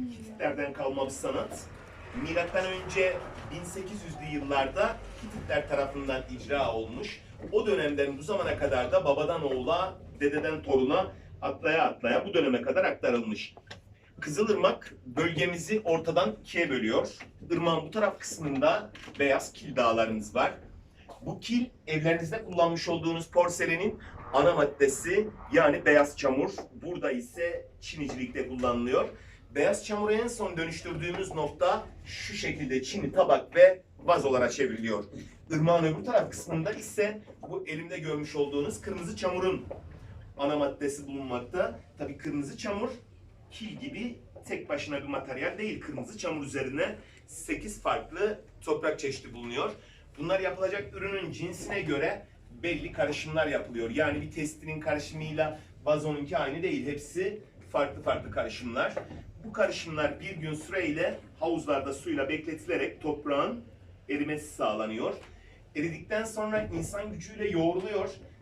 Hititlerden kalma bir sanat. Milattan önce 1800'lü yıllarda Hititler tarafından icra olmuş. O dönemden bu zamana kadar da babadan oğula, dededen toruna atlaya atlaya bu döneme kadar aktarılmış. Kızılırmak bölgemizi ortadan ikiye bölüyor. Irmağın bu taraf kısmında beyaz kil dağlarımız var. Bu kil evlerinizde kullanmış olduğunuz porselenin ana maddesi yani beyaz çamur. Burada ise çinicilikte kullanılıyor. Beyaz çamuru en son dönüştürdüğümüz nokta şu şekilde çini tabak ve vazolara çevriliyor. Irmağın öbür taraf kısmında ise bu elimde görmüş olduğunuz kırmızı çamurun ana maddesi bulunmakta. Tabii kırmızı çamur kil gibi tek başına bir materyal değil. Kırmızı çamur üzerine 8 farklı toprak çeşidi bulunuyor. Bunlar yapılacak ürünün cinsine göre belli karışımlar yapılıyor. Yani bir testinin karışımıyla vazonunki aynı değil. Hepsi farklı farklı karışımlar. Bu karışımlar bir gün süreyle havuzlarda suyla bekletilerek toprağın erimesi sağlanıyor. Eridikten sonra insan gücüyle yoğruluyor